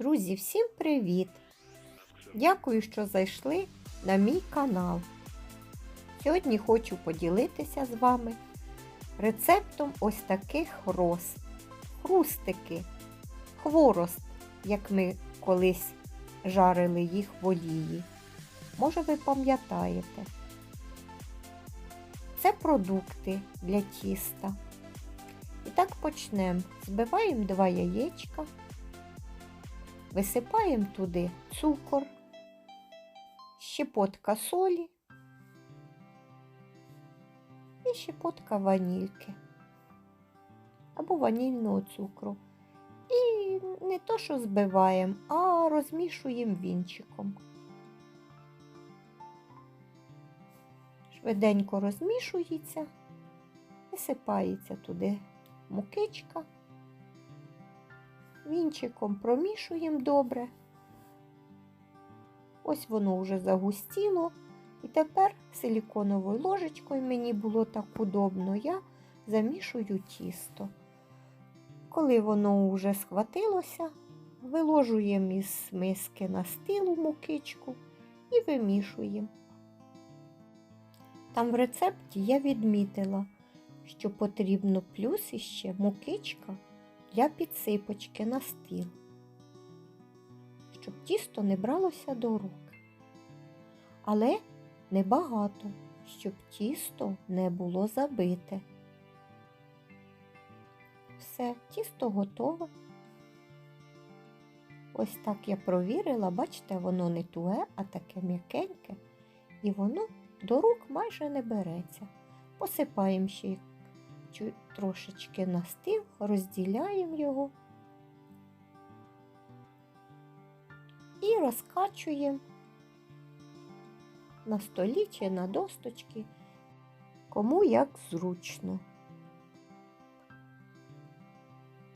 Друзі, всім привіт! Дякую, що зайшли на мій канал. Сьогодні хочу поділитися з вами рецептом ось таких роз. Хрустики, хворост, як ми колись жарили їх в олії. Може, ви пам'ятаєте. Це продукти для тіста. І так почнемо. Збиваємо два яєчка. Висипаємо туди цукор, щепотка солі і щепотка ванільки або ванільного цукру. І не то, що збиваємо, а розмішуємо вінчиком. Швиденько розмішується, висипається туди мукичка. Вінчиком промішуємо добре. Ось воно вже загустіло. І тепер силіконовою ложечкою мені було так удобно, я замішую тісто. Коли воно вже схватилося, виложуємо із миски на стилу мукичку і вимішуємо. Там в рецепті я відмітила, що потрібно плюс іще мукичка для підсипочки на стіл, щоб тісто не бралося до рук. Але небагато, щоб тісто не було забите. Все, тісто готове. Ось так я провірила, бачите, воно не туге, а таке м'якеньке, і воно до рук майже не береться. Посипаємо ще трошечки настив, розділяємо його і розкачуємо на столі чи на досточки, кому як зручно.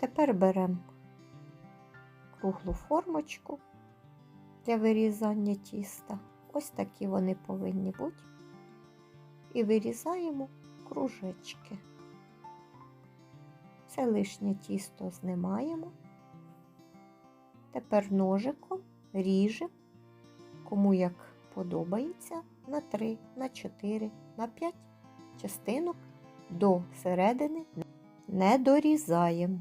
Тепер беремо круглу формочку для вирізання тіста. Ось такі вони повинні бути. І вирізаємо кружечки. Це лишнє тісто знімаємо. Тепер ножиком ріжемо, кому як подобається, на 3, на 4, на 5 частинок до середини не дорізаємо.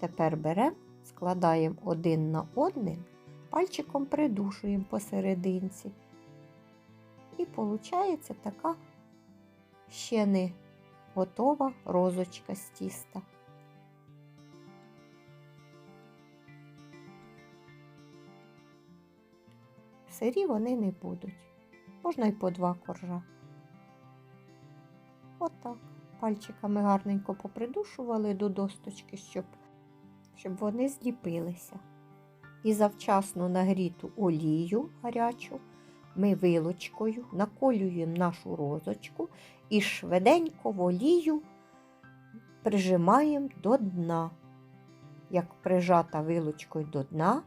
Тепер беремо, складаємо один на один, пальчиком придушуємо посерединці. І виходить така ще не готова розочка з тіста. Сирі вони не будуть. Можна й по два коржа. Отак. Пальчиками гарненько попридушували до досточки, щоб, щоб вони зліпилися. І завчасно нагріту олію гарячу ми вилочкою наколюємо нашу розочку і швиденько в олію прижимаємо до дна. Як прижата вилочкою до дна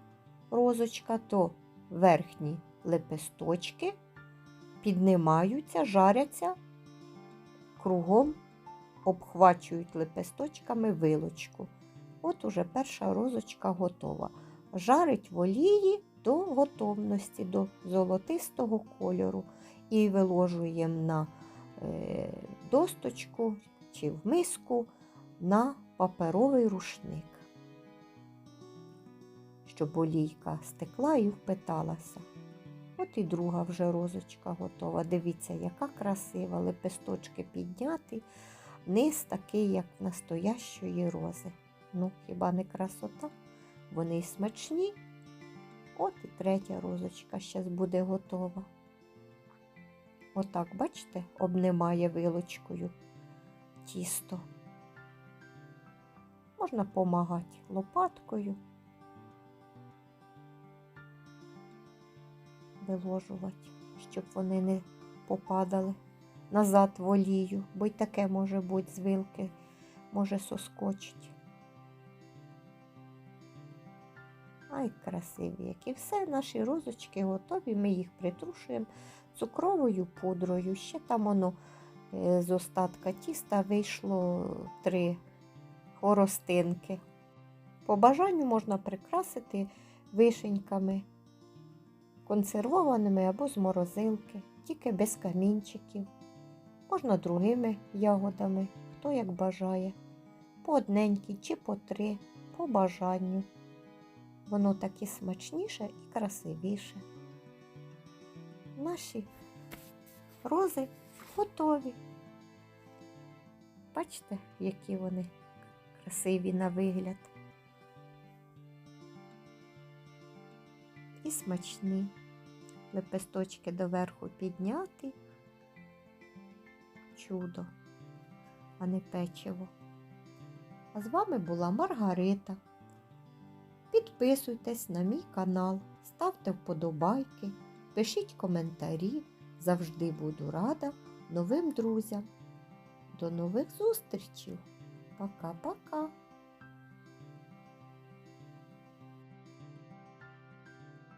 розочка, то верхні лепесточки піднімаються, жаряться, кругом обхвачують лепесточками вилочку. От уже перша розочка готова. Жарить в олії до готовності, до золотистого кольору. І виложуємо на досточку чи в миску на паперовий рушник, щоб олійка стекла і впиталася. От і друга вже розочка готова. Дивіться, яка красива, лепесточки підняті, низ такий, як настоящої рози. Ну, хіба не красота? Вони смачні. От і третя розочка зараз буде готова. Отак, бачите, обнимає вилочкою тісто. Можна помагати лопаткою, виложувати, щоб вони не попадали назад в олію, бо й таке може бути з вилки, може соскочить. Ай, красиві, які все, наші розочки готові, ми їх притрушуємо цукровою пудрою. Ще там воно е, з остатка тіста вийшло три хворостинки. По бажанню можна прикрасити вишеньками, консервованими або з морозилки, тільки без камінчиків. Можна другими ягодами, хто як бажає. По одненькій чи по три, по бажанню. Воно таки смачніше і красивіше. Наші рози готові. Бачите, які вони красиві на вигляд. І смачні. Лепесточки доверху підняти. Чудо, а не печиво. А з вами була Маргарита. Підписуйтесь на мій канал, ставте вподобайки, пишіть коментарі. Завжди буду рада новим друзям. До нових зустрічей. Пока-пока.